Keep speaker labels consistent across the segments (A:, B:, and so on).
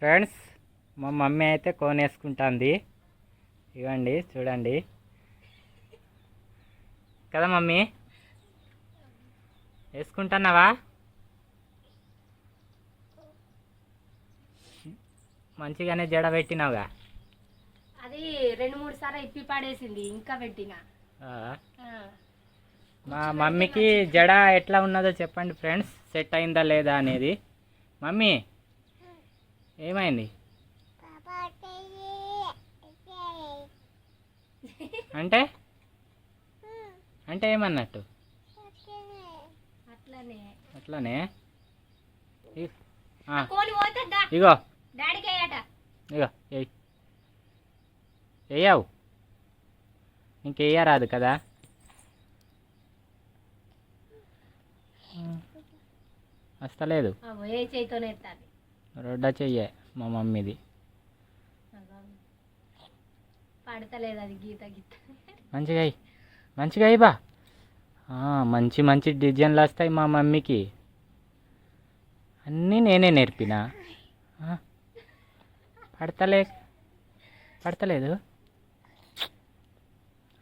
A: Friends మా mummy అయితే cone వేసుకుంటుంది ఇవ్వండి చూడండి. కదా మమ్మీ? వేసుకుంటున్నావా? మంచిగానే జడ పెట్టినావుగా?
B: అది రెండు మూడు సార్లు ఇప్పి పాడేసింది ఇంకా పెట్టిన.
A: మా మమ్మీకి జడ ఎట్లా ఉన్నదో చెప్పండి ఫ్రెండ్స్ సెట్ అయిందా లేదా అనేది. మమ్మీ ఏమైంది? అంటే? అంటే ఏమన్నట్టు?
B: అట్లనే.
A: ఇగో. ఇగో వేయవు. ఇంకేయరాదు కదా? వస్తలేదు రొడ్డ చెయ్యే మా మమ్మీది.
B: పడతలేదు అది గీత గీత.
A: మంచిగా అయ్యి మంచిగా అయ్యి బా. మంచి మంచి డిజైన్లు వస్తాయి మా మమ్మీకి. అన్నీ నేనే నేర్పిన. పడతలే పడతలేదు.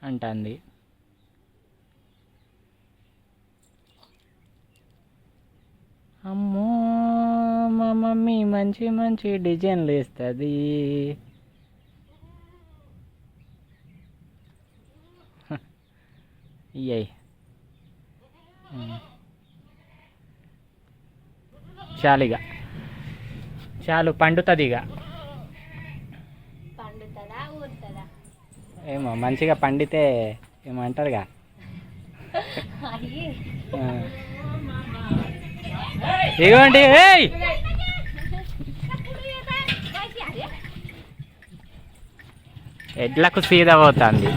A: అంటుంది అమ్మో మా మమ్మీ మంచి మంచి డిజైన్లు వేస్తుంది. ఇయ్యాయి చాలు ఇక చాలు పండుతుంది ఇక ఏమో మంచిగా పండితే ఏమంటారుగా. ఇగోండి ఏయ్! ఎడ్లకు సీదా పోతుంది.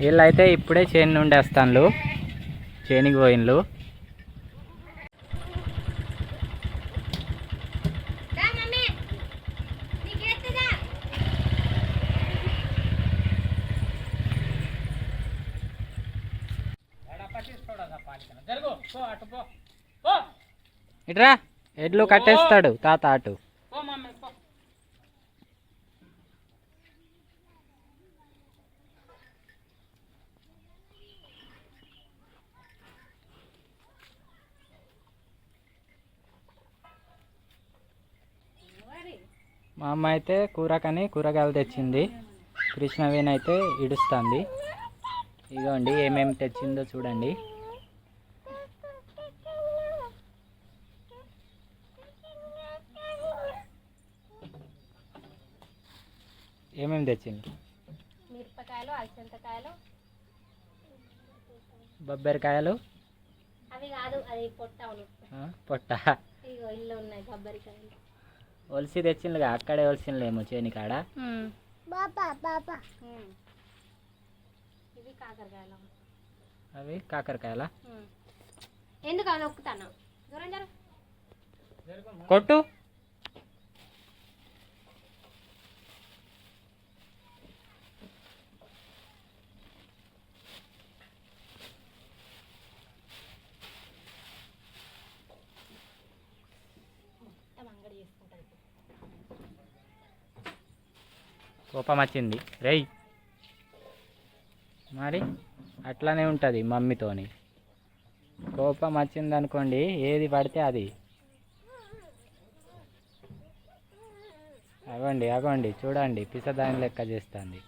A: వీళ్ళైతే ఇప్పుడే చేను నుండి వస్తాను చేనికి పోయిన్లు ఇట్రా ఎడ్లు కట్టేస్తాడు తాత అటు. మా అమ్మ అయితే కూరకని కూరగాయలు తెచ్చింది. కృష్ణవేణి అయితే ఇడుస్తుంది. ఇగోండి ఏమేమి తెచ్చిందో చూడండి. ఏమేమి తెచ్చింది?
B: మిరపకాయలు అలసంతకాయలు
A: బొబ్బరికాయలు.
B: అవి కాదు అది పొట్ట
A: పొట్ట.
B: ఇల్లు ఉన్నాయి కొబ్బరికాయలు
A: ఒలిసి తెచ్చిందిగా అక్కడే ఒలిసిందేమో చేని కాడ. అవి కాకరకాయల?
B: ఎందుకు
A: కొట్టు
B: మొత్తం అంగడి చేసుకుంటుంది
A: కోపం వచ్చింది రేయ్. మరి అట్లానే ఉంటుంది మమ్మీతోని. కోపం వచ్చింది అనుకోండి ఏది పడితే అది. అగోండి అగోండి చూడండి పిసదాని లెక్క చేస్తుంది.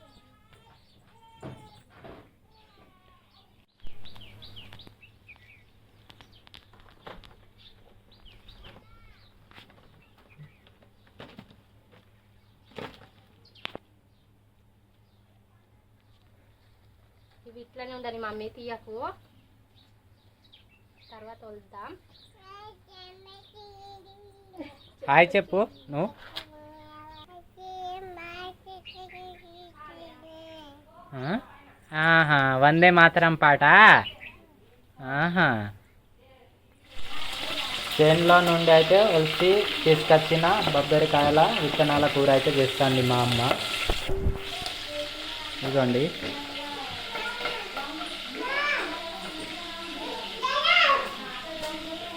B: ఇవి ఇట్లానే ఉండాలి మమ్మీ తీయకు. తర్వాత వద్దాం
A: హాయ్ చెప్పు నువ్వు? ఆహా వందే మాతరం పాట? ఆహా. చేనులో నుండి అయితే వచ్చి తీసుకొచ్చిన బొబ్బరికాయల విత్తనాల కూర అయితే చేస్తుంది మా అమ్మ. ఇదిగోండి.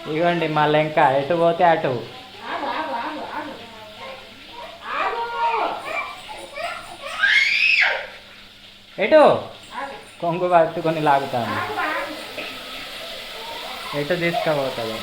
A: ఇగోండి మా లెంక. ఎటు పోతే అటు. ఎటు? కొంగు పట్టుకొని లాగుతాను. ఎటు తీసుకుపోతుంది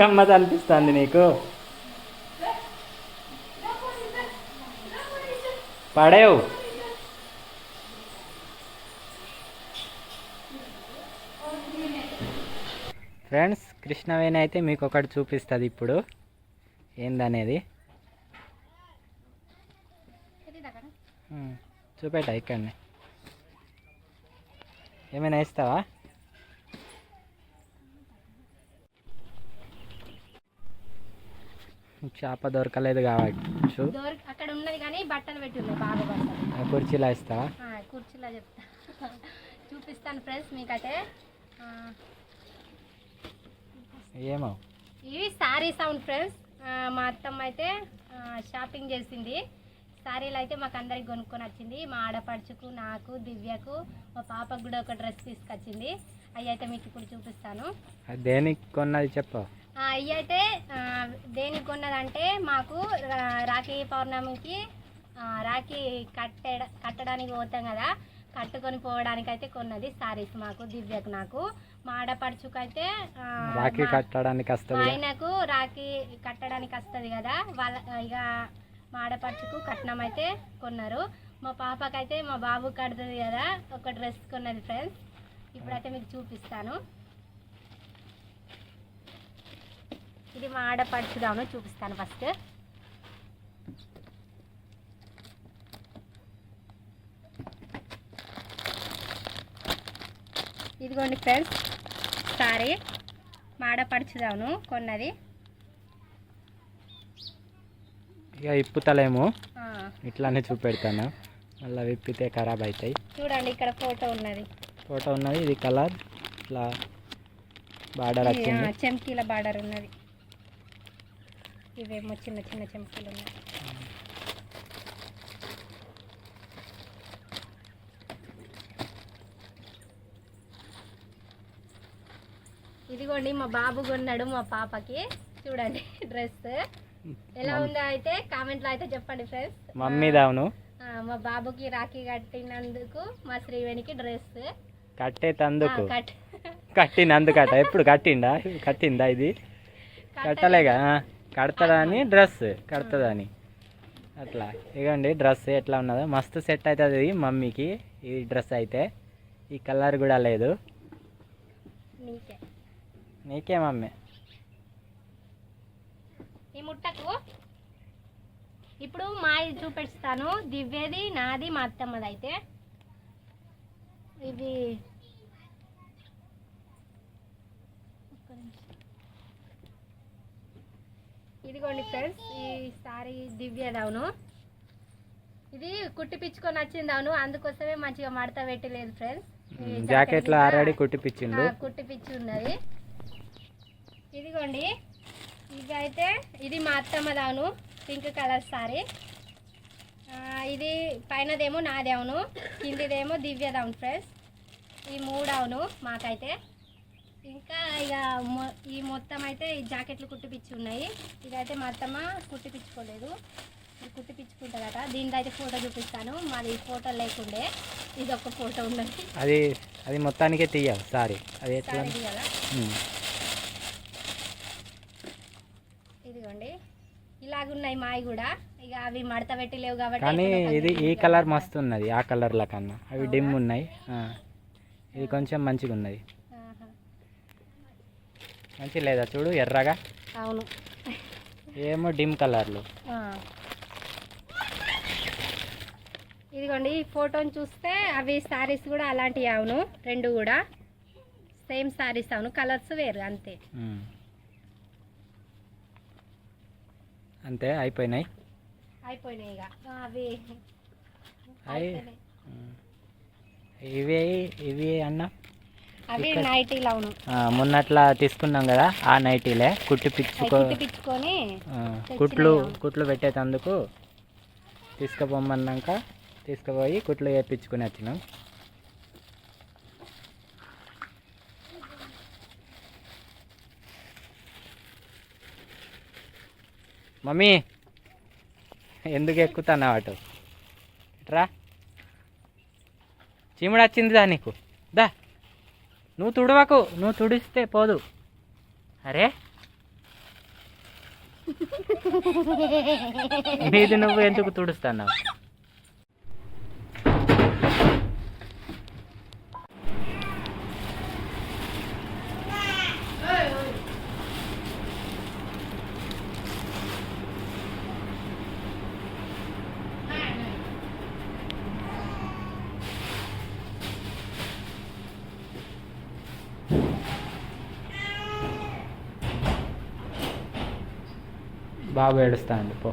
A: గమ్మత్ అనిపిస్తుంది నీకు? పడేవు. ఫ్రెండ్స్ కృష్ణవేణి అయితే మీకు ఒకటి చూపిస్తుంది ఇప్పుడు. ఏందనేది? చూపెట్ట ఇక్కడనే. ఏమైనా ఇస్తావా చేప దొరకలేదు కావచ్చు.
B: అక్కడ ఉన్నది కానీ బట్టలు పెట్టి ఉన్నాయి బాగా బట్టలు.
A: కుర్చీలో ఇస్తావా?
B: ఆ, కుర్చీలో చెప్తా. చూపిస్తాను ఫ్రెండ్స్ మీకైతే.
A: ఏమో.
B: ఇవి సారీ సౌండ్ ఫ్రెండ్స్. మా అత్తమ్మ అయితే షాపింగ్ చేసింది. సారీలు అయితే మాకు అందరికి కొనుక్కొని వచ్చింది. మా ఆడపడుచుకు నాకు దివ్యకు మా పాపకు కూడా ఒక డ్రెస్ తీసుకొచ్చింది. అవి అయితే మీకు ఇప్పుడు చూపిస్తాను.
A: దేనికి కొన్నది చెప్పు.
B: ఇవి అయితే దేనికి కొన్నదంటే మాకు రాఖీ పౌర్ణమికి రాఖీ కట్టడ కట్టడానికి పోతాం కదా కట్టుకొని పోవడానికి అయితే కొన్నది సారీస్ మాకు దివ్యకు నాకు. మా ఆడపడుచుకు అయితే ఆ,
A: రాఖీ కట్టడానికి వస్తుంది
B: ఆయనకు రాఖీ కట్టడానికి వస్తుంది కదా వాళ్ళ ఇక మా ఆడపడుచుకు కట్నం అయితే కొన్నారు. మా పాపకైతే మా బాబు కడుతుంది కదా ఒక డ్రెస్ కొన్నది ఫ్రెండ్స్. ఇప్పుడైతే మీకు చూపిస్తాను. ఇది మా చూపిస్తాను ఫస్ట్. ఇదిగోండి ఫ్రెండ్స్ సారీ మా ఆడపడుచుదాను కొన్నది.
A: ఇక ఇప్పుతలేము ఇట్లానే చూపెడతాను. మళ్ళీ విప్పితే ఖరాబ్ అవుతాయి
B: చూడండి ఇక్కడ ఫోటో ఉన్నది.
A: ఫోటో ఉన్నది ఇది కలర్ ఇట్లా బార్డర్ వచ్చింది.
B: చెంకీల బార్డర్ ఉన్నది. ఇవేమో చిన్న చిన్న చెంకీలు ఉన్నాయి. ఇదిగోండి మా బాబు కొన్నాడు మా పాపకి. చూడండి డ్రెస్. ఎలా ఉందో అయితే కామెంట్లో అయితే చెప్పండి ఫ్రెండ్స్.
A: మమ్మీ దావును.
B: మా బాబుకి రాఖీ కట్టినందుకు మా శ్రీవేణికి డ్రెస్.
A: కట్టే తందుకు.
B: కట్
A: కట్టినందుకట ఎప్పుడు కట్టిండా? కట్టిందా ఇది? కట్టలేగా? కడతదా అని డ్రెస్ కడతదని. అట్లా. ఇగండి డ్రెస్ ఎట్లా ఉన్నదో. మస్తు సెట్ అవుతుంది ఇది మమ్మీకి ఈ డ్రెస్ అయితే. ఈ కలర్ కూడా లేదు.
B: నీకే.
A: మమ్మీ.
B: ఈ ముట్టకు. ఇప్పుడు మాది చూపిస్తాను దివ్యది నాది మా అత్తమ్మది అయితే. ఇది. ఇదిగోండి ఫ్రెండ్స్ ఈ సారీ దివ్యది అవును ఇది కుట్టిపించుకొని వచ్చింది అవును అందుకోసమే మంచిగా మడత పెట్టలేదు ఫ్రెండ్స్. ఈ
A: జాకెట్లో
B: మీద-
A: ఆల్రెడీ కుట్టిపిచ్చిండు
B: ఆ, కుట్టిపిచ్చి ఉన్నది. ఇదిగోండి. ఇది అయితే ఇది మా అత్తమ్మ దాను పింక్ కలర్ సారీ. ఇది పైనదేమో నాది అవును కిందిదేమో దివ్యది ఫ్రెండ్స్. ఈ మూడు అవును మాకైతే. ఇంకా ఇక ఈ మొత్తం అయితే ఈ జాకెట్లు కుట్టిపిచ్చి ఉన్నాయి. ఇదైతే మా అత్తమ్మ కుట్టిపించుకోలేదు ఇది కుట్టిపించుకుంటుందట దీనిలో అయితే ఫోటో చూపిస్తాను. మాది ఫోటో లేకుండే. ఇది ఒక ఫోటో ఉన్నది.
A: అది అది మొత్తానికే తీయవు సారీ. అది ఎట్లా.
B: ఇదిగోండి. ఇలాగున్నాయి మావి కూడా. ఇక అవి మడత పెట్టి లేవు కాబట్టి
A: కానీ ఇది ఈ కలర్ మస్తు ఉన్నది ఆ కలర్ల కన్నా. అవి డిమ్ ఉన్నాయి. ఇది కొంచెం మంచిగా ఉన్నది. మంచి లేదా చూడు ఎర్రగా?
B: అవును.
A: ఏమో డిమ్ కలర్లు.
B: ఇదిగోండి ఈ ఫోటోని చూస్తే అవి సారీస్ కూడా అలాంటివి అవును రెండు కూడా. సేమ్ సారీస్ అవును కలర్స్ వేరు అంతే.
A: అంతే అయిపోయినాయి?
B: అయిపోయినాయి ఇక. అవి.
A: ఇవి ఇవి అన్న?
B: అవి నైటీలు అవును.
A: ఆ, మొన్నట్లా తీసుకున్నాం కదా ఆ నైటీలే. కుట్టి
B: అవి
A: పిచ్చుకో
B: కుట్టిపించుకొని
A: ఆ, కుట్లు కుట్లు పెట్టేటందుకు తీసుకుపోమన్నాక తీసుకుపోయి కుట్లు వేయించుకుని వచ్చినాం. మమ్మీ ఎందుకు ఎక్కుతున్నావు అటు? రా. చీముడు వచ్చింది దా నీకు. దా. నువ్వు తుడవకు నువ్వు తుడిస్తే పోదు. అరే? నీది నువ్వు ఎందుకు తుడుస్తున్నావు? బాబు ఏడుస్తాండి పో.